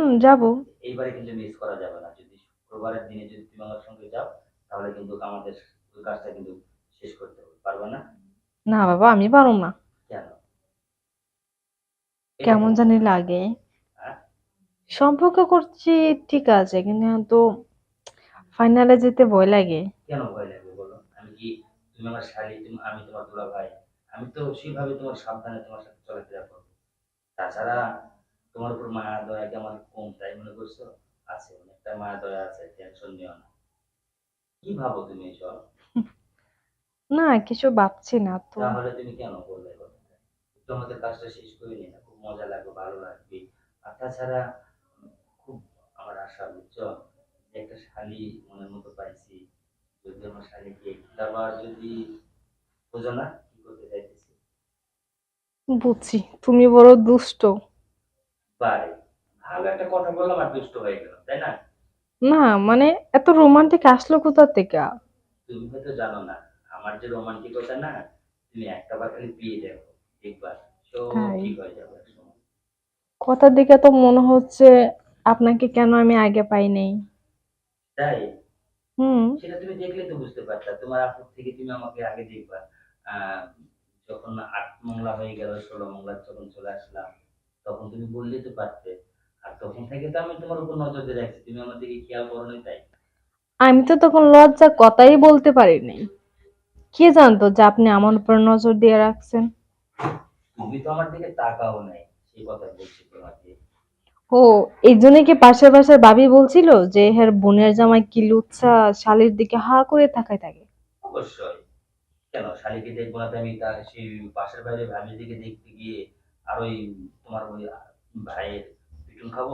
হুম যাব। এইবারে কিন্তু মিস করা যাবে না। যদি শুক্রবারের দিনে যদি তুমি আমার সঙ্গে যাও তাহলে কিন্তু আমাদের ওই কাজটা কিন্তু শেষ করতে হবে। পারবে না? না বাবা আমি পারুম না। কেন? কেমন জানি লাগে। হ্যাঁ? সম্পর্ক করছি ঠিক আছে কিন্তু তো ফাইনালে যেতে ভয় লাগে। কেন ভয় লাগবে বলো? আমি কি তুমি আমার শালী তুমি আমি তোমার দুলা ভাই আমি তো সেইভাবে তোমার সাবধানে তোমার সাথে চলাফেরা করব। তাছাড়া তোমার উপর মায়া দয়া কি আমার কম? তাই মনে করছ? আছে অনেকটা মায়া দয়া আছে টেনশন নিও না। কি ভাবো তুমি এসব? না কিছু ভাবছি না তো। তাহলে তুমি কেন বললে একটু কাজটা শেষ করে নি না খুব মজা লাগবে ভালো লাগবে। আর তাছাড়া খুব আমার আশা বুঝছ? একটা শালি মনের মতো পাইছি। যদি আমার শালিকে একটাবার যদি বোঝো না কি করতে চাইতেছি? বুঝছি তুমি বড় দুষ্ট। বাই ভালো একটা কথা বললাম আর দুষ্ট হয়ে গেল তাই না? না মানে এত রোমান্টিক আসলো কোথা থেকে? তুমি হয়তো জানো না আমার যে রোমান্টিকতা না তুমি খালি পেয়ে দেখো সব ঠিক হয়ে যাবে কথা তো মনে হচ্ছে আপনাকে কেন আমি আগে পাই নাই। তাই? হুম। সেটা তুমি দেখলে তো বুঝতে পারতা তোমার আপুর থেকে তুমি আমাকে আগে দেখবা। যখন আট মংলা হয়ে গেল ষোলো মংলা যখন চলে আসলাম তখন তুমি বললে তো পারতে। আর তখন থেকে তো আমি তোমার উপর নজর দিয়ে রাখছি তুমি আমার দিকে খেয়াল করো নি তাই। আমি তো তখন লজ্জা কথাই বলতে পারি নাই কে জানতো যে আপনি আমার উপর নজর দিয়ে রাখছেন? তুমি তো আমার দিকে তাকাও নাই সেই কথা বলছি তোমাকে। ও এই জন্য কি পাশের পাশের ভাবি বলছিল যে হের বোনের জামাই কি লুচ্ছা শালির দিকে হা করে তাকায় থাকে? অবশ্যই। কেন শালিকে দেখব না আমি তার সেই পাশের বাইরে ভাবির দিকে দেখতে গিয়ে আর ওই তোমার ওই ভাইয়ের পিটুন খাব?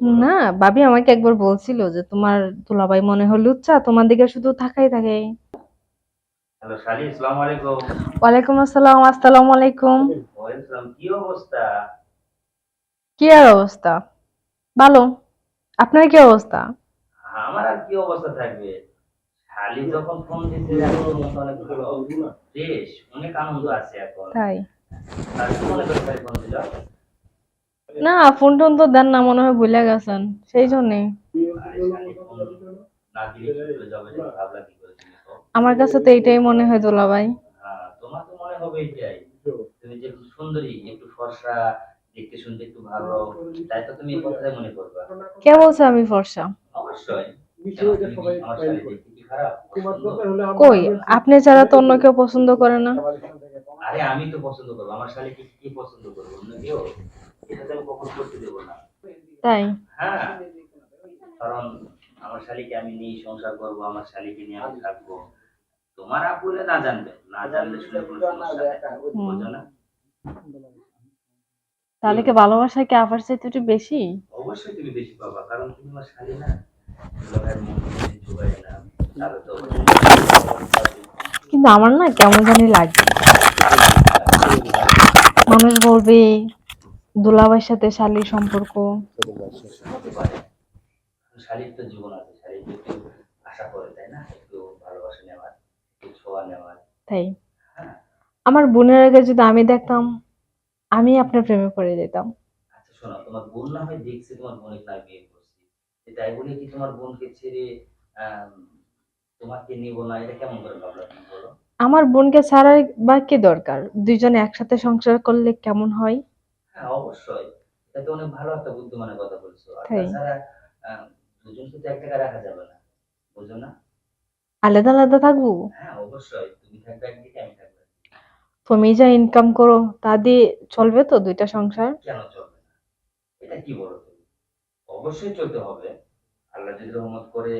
কি না ভাবি আমাকে একবার বলছিল যে তোমার দুলাভাই মনে হয় তোমার দিকে শুধু তাকাই থাকে। হ্যালো শালি আসসালামু আলাইকুম। ওয়ালাইকুম আসসালাম আসসালামু আলাইকুম। ওয়েলকাম কি অবস্থা? কি আর অবস্থা? ভালো। আপনার কি অবস্থা? আমার আর কি অবস্থা থাকবে? শালি যখন ফোন দিতে এখন অনেক ভালো। অনেক আনন্দ আছে এখন। তাই? দিল না ফোন টোন তো দেন না, মনে হয় ভুলে গেছেন, সেই জন্যে দিলে? আমার কাছে তো এইটাই মনে হয় দুলাভাই হ্যাঁ তোমার তো মনে হবে এটাই তুমি যে সুন্দরী একটু ফর্সা দেখতে শুনতে একটু ভালো তাই তো তুমি মনে করবা কে বলছে আমি ফর্সা অবশ্যই? কই, আপনি ছাড়া তো অন্য কেউ পছন্দ করে না আরে আমি তো পছন্দ করব আমার শালিকে কি কি পছন্দ করব অন্য কেউ? এটা তো আমি কখনো করতে দেবো না। তাই? হ্যাঁ কারণ আমার শালিকে আমি নিয়ে সংসার করব আমার শালিকে নিয়ে আমি থাকব। তোমার আপুলে না জানবে না জানলে শুনে কোনো সমস্যা নেই। না। তাহলে কি ভালোবাসা কি আপার চাইতে একটু বেশি? অবশ্যই তুমি বেশি পাবা কারণ তুমি আমার শালি না। কিন্তু আমার না কেমন জানি লাগে। মানুষ বলবে দুলাভাইয়ের সাথে শালির সম্পর্ক। শালির তো জীবন আছে শালির একটু আশা করে তাই না? একটু ভালোবাসা নেওয়ার একটু ছোঁয়া নেওয়ার। তাই? হ্যাঁ। আমার বোনের আগে যদি আমি দেখতাম আমি আপনার প্রেমে পড়ে যেতাম। আচ্ছা শোনো তোমার বোন না হয় দেখছি তোমার বোনের না বিয়ে করছি। তাই বলে কি তোমার বোনকে ছেড়ে তোমাকে নিব না? এটা কেমন করে ভাবলা তুমি বলো? আমার বোনকে ছাড়ার বা কি দরকার? দুইজনে একসাথে সংসার করলে কেমন হয়? হ্যাঁ অবশ্যই। এটা তো অনেক ভালো একটা বুদ্ধিমানের কথা বলছো। আর তাই। তাছাড়া তো এক জায়গায় রাখা যাবে না। বুঝো না? আলাদা আলাদা থাকব? হ্যাঁ অবশ্যই। তুমি থাকবে একদিকে আমি থাকবে একদিকে। তুমি যা ইনকাম করো তা দিয়ে চলবে তো দুইটা সংসার? কেন চলবে না? এটা কি বলো তুমি? অবশ্যই চলতে হবে। আল্লাহ যদি রহমত করে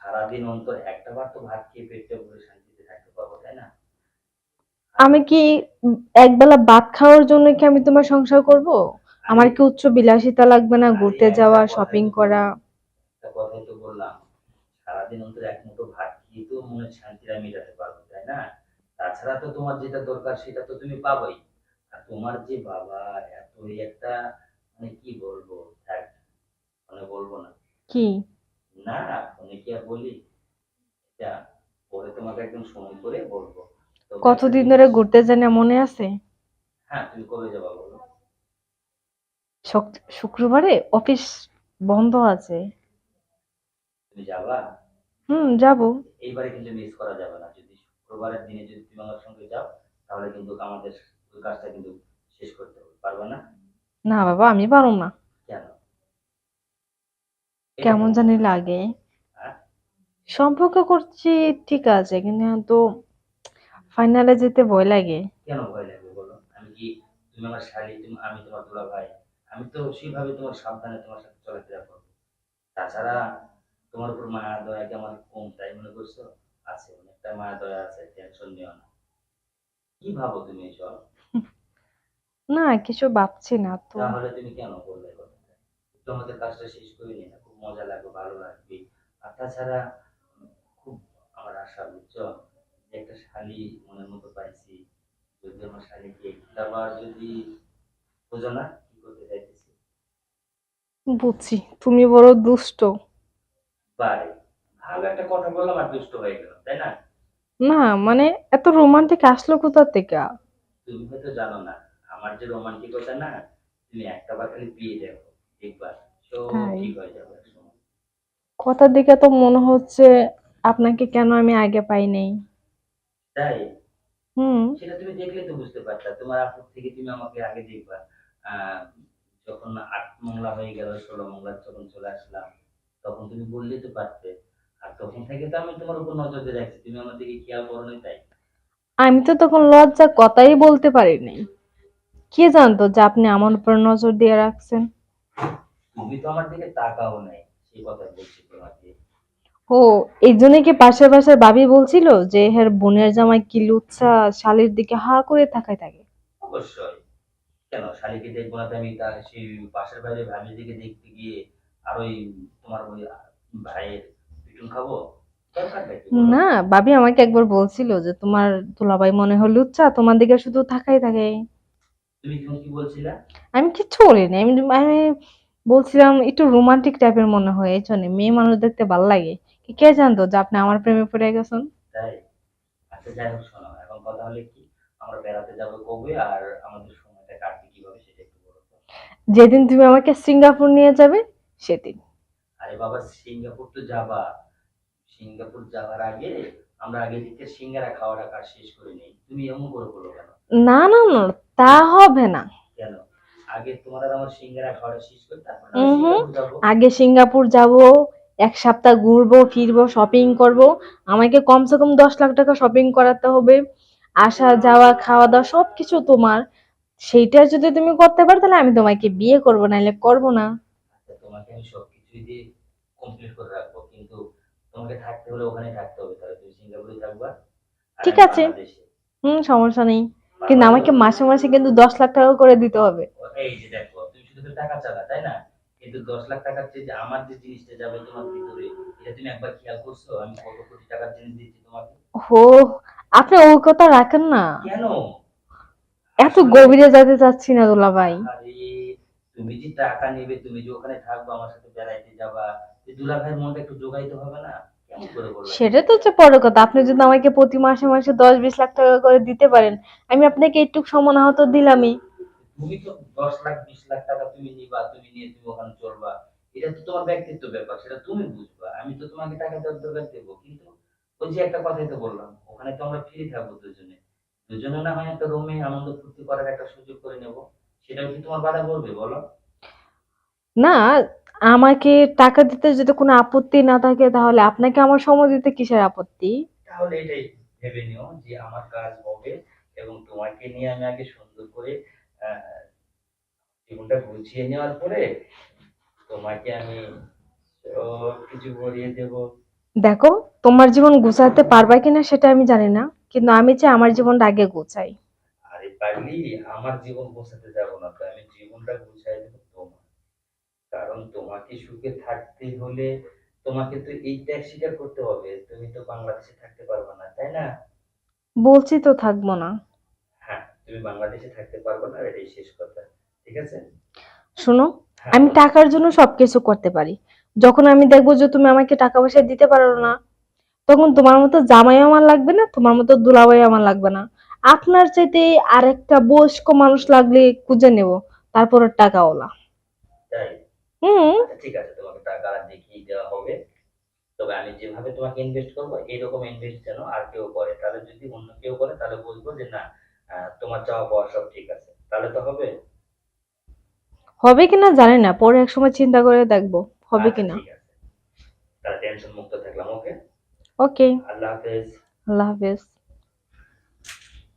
সারাদিন অন্তর একটা বার তো ভাত খেয়ে পেটটা ভরে শান্তিতে থাকতে পারব তাই না? আমি কি একবেলা ভাত খাওয়ার জন্য কি আমি তোমার সংসার করব? আমার কি উচ্চ বিলাসিতা লাগবে না ঘুরতে যাওয়া শপিং করা? কথাই তো বললাম। সারাদিন অন্তর এক মুঠো ভাত খেয়ে তো মনে শান্তিটা মেটাতে পারব তাই না? তাছাড়া তো তোমার যেটা দরকার সেটা তো তুমি পাবোই। আর তোমার যে বাবা এতই একটা মানে কি বলব? মানে বলব না। কি? না ফোনে কি আর বলি? এটা পরে তোমাকে একদম সময় করে বলব। কতদিন ধরে ঘুরতে জানি মনে আছে? হ্যাঁ তুমি কবে যাবা বলো? শুক্রবারে অফিস বন্ধ আছে। তুমি যাবা? হুম যাব। এইবারে কিন্তু মিস করা যাবে না। যদি শুক্রবারের দিনে যদি তুমি আমার সঙ্গে যাও তাহলে কিন্তু আমাদের কাজটা কিন্তু শেষ করতে হবে পারবে না? না বাবা আমি পারব না। কেমন জানি লাগে? সম্পর্ক করছি ঠিক আছে কিন্তু তো ফাইনালে যেতে ভয় লাগে। কেন ভয় লাগবে বলো? আমি কি তুমি আমার শালী তুমি আমি তোমার দুলা ভাই? আমি তো সেইভাবে তোমার সাবধানে তোমার সাথে চলাফেরা করব। তাছাড়া তোমার উপর মায়া দয়া কি আমার কম তাই মনে করছ? আছে অনেকটা মায়া দয়া আছে টেনশন নিও না। কি ভাবো তুমি এসব? না কিছু ভাবছি না তো। তাহলে তুমি কেন বললে কথাটা? আমাদের কাজটা শেষ করে নি না খুব মজা লাগবে ভালো লাগবে। আর তাছাড়া খুব আমার আশা বুঝছ? যে একটা শালি মনের মতো পাইছি। যদি আমার শালিকে একটাবার যদি বোঝো না কি করতে চাইতেছি? বুঝছি তুমি বড় দুষ্ট। বারে ভালো একটা কথা বললাম আর দুষ্ট হয়ে গেল তাই না? না মানে এত রোমান্টিক আসলো কোথা থেকে? তুমি হয়তো জানো না আমার যে রোমান্টিকতা না তুমি একটাবার খালি পেয়ে দেখো দেখবা সব তাই? হয়ে যাবে একসময় কথা দিকে তো মনে হচ্ছে আপনাকে কেন আমি আগে পাই নাই। তাই? হুম। সেটা তুমি দেখলে তো বুঝতে পারতা। তোমার আপুর থেকে তুমি আমাকে আগে দেখবা। যখন আট মংলা হয়ে গেল ষোলো মংলা যখন চলে আসলাম তখন তুমি বললে তো পারতে। আর তখন থেকে তো আমি তোমার উপর নজর দিয়ে রাখছি। তুমি আমার দিকে খেয়াল করো নি তাই। আমি তো তখন লজ্জা কথাই বলতে পারি নাই কে জানতো যে আপনি আমার উপর নজর দিয়ে রাখছেন? তুমি তো আমার দিকে তাকাও নাই সেই কথা বলছি তোমাকে। ও এই জন্য কি পাশের পাশের ভাবি বলছিল যে হের বোনের জামাই কি লুচ্ছা শালির দিকে হা করে তাকায় থাকে? অবশ্যই। কেন শালিকে দেখব না তো আমি তার সেই পাশের বাইরে ভাবির দিকে দেখতে গিয়ে আর ওই তোমার ওই ভাইয়ের পিটুন খাব? না ভাবি আমাকে একবার বলছিল যে তোমার দুলাভাই মনে হয় লুচ্ছা তোমার দিকে শুধু থাকাই থাকে। তুমি কি বলছিলা? আমি কিচ্ছু বলিনি আমি বলছিলাম একটু রোমান্টিক টাইপের মনে হয় এই জন্য। মেয়ে মানুষ দেখতে ভালো লাগে। কি কে জানতো যে আপনি আমার প্রেমে পড়ে গেছেন? তাই? আচ্ছা যাই হোক শোনো এখন কথা হলে কি? আমরা বেড়াতে যাব কবে আর আমাদের সময়টা কাটবে কীভাবে সেটা একটু বলো যেদিন তুমি আমাকে সিঙ্গাপুর নিয়ে যাবে সেদিন। আরে বাবা সিঙ্গাপুর তো যাবা। সিঙ্গাপুর যাওয়ার আগে আমরা আগে দিকে সিঙ্গারা খাওয়াটা কাজ শেষ করে নেই। তুমি এমন করে বলো কেন? না না না তা হবে না। কেন? আগে তোমার আর আমার সিঙ্গারা শেষ করে তারপর আগে সিঙ্গাপুর যাব এক সপ্তাহ ঘুরবো ফিরবো শপিং করব। আমাকে কমসে কম দশ লাখ টাকা শপিং করাতে হবে। আসা যাওয়া খাওয়া দাওয়া সবকিছু তোমার। সেইটা যদি তুমি করতে পারো তাহলে আমি তোমাকে বিয়ে করব নাহলে করব না। তোমাকে আমি দিয়ে কমপ্লিট করে রাখব কিন্তু তোমাকে থাকতে হলে ওখানে থাকতে হবে তাহলে তুমি সিঙ্গাপুরে থাকবা ঠিক আছে। হুম সমস্যা নেই। কিন্তু আমাকে মাসে মাসে কিন্তু দশ লাখ টাকা করে দিতে হবে। এই যে দেখো তুমি শুধু তো টাকা চালা তাই না? কিন্তু দশ লাখ টাকার চেয়ে যে আমার যে জিনিসটা যাবে তোমার ভিতরে এটা তুমি একবার খেয়াল করছ? আমি কত কোটি টাকার জিনিস দিচ্ছি তোমাকে? হো আপনি ওই কথা রাখেন না। কেন? এত গভীরে যেতে চাচ্ছি না দুলা ভাই। তুমি যে টাকা নেবে তুমি যে ওখানে থাকব আমার সাথে বেড়াইতে যাবা এই দুলা ভাইয়ের মনটা একটু জোগাইতে হবে না? সেটা তো হচ্ছে বড় কথা। আপনি যদি আমাকে প্রতি মাসে মাসে দশ বিশ লাখ টাকা করে দিতে পারেন আমি আপনাকে একটু সমনা আহত দিলামই। তুমি তো দশ লাখ বিশ লাখ টাকা তুমি নিবা তুমি নিয়ে তুমি ওখানে চলবা। এটা তো তোমার ব্যক্তিত্ব ব্যাপার সেটা তুমি বুঝবা। আমি তো তোমাকে টাকা দেওয়ার দরকার দেবো। কিন্তু ওই যে একটা কথাই তো বললাম ওখানে তো আমরা ফ্রি থাকব দুজনে। দুজনে না হয় একটা রুমে আনন্দ ফুর্তি করার একটা সুযোগ করে নেব। সেটাও কি তোমার বাধা করবে বলো? না আমাকে টাকা দিতে যদি কোনো আপত্তি না থাকে তাহলে আপনাকে আমার সময় দিতে কিসের আপত্তি? তাহলে এটাই ভেবে নিও যে আমার কাজ হবে এবং তোমাকে নিয়ে আমি আগে সুন্দর করে জীবনটা গুছিয়ে নেওয়ার পরে তোমাকে আমি কিছু ভরিয়ে দেবো। দেখো তোমার জীবন গুছাতে পারবা কিনা সেটা আমি জানি না কিন্তু আমি চাই আমার জীবনটা আগে গুছাই। আরে পাগলি আমার জীবন গোছাতে যাব না তো আমি জীবনটা গুছাই দেবো তোমার। কারণ তোমাকে সুখে থাকতে হলে তোমাকে তো এই ত্যাগ স্বীকার করতে হবে তুমি তো বাংলাদেশে থাকতে পারবে না তাই না? বলছি তো থাকব না। তুমি বাংলাদেশে থাকতে পারবে না এটাই শেষ কথা। ঠিক আছে? শোনো হ্যাঁ, আমি টাকার জন্য সবকিছু করতে পারি। যখন আমি দেখব যে তুমি আমাকে টাকা পয়সা দিতে পারো না তখন তোমার মতো জামাই আমার লাগবে না তোমার মতো দুলাভাই আমার লাগবে না। আপনার চাইতে আরেকটা বয়স্ক মানুষ লাগলে খুঁজে নেব তারপর টাকাওয়ালা। হুম। আচ্ছা ঠিক আছে তোমাকে টাকা দেখিয়ে দেওয়া হবে। তবে আমি যেভাবে তোমাকে ইনভেস্ট করব এইরকম ইনভেস্ট যেন আর কেউ করে। তাহলে যদি অন্য কেউ করে তাহলে বলব যে না তোমার চাওয়া পাওয়া সব ঠিক আছে। তাহলে তো হবে। হবে কিনা জানি না পরে এক সময় চিন্তা করে দেখব হবে আচ্ছা, কিনা। তাহলে টেনশন মুক্ত থাকলাম ওকে ওকে আল্লাহ হাফেজ। আল্লাহ হাফেজ।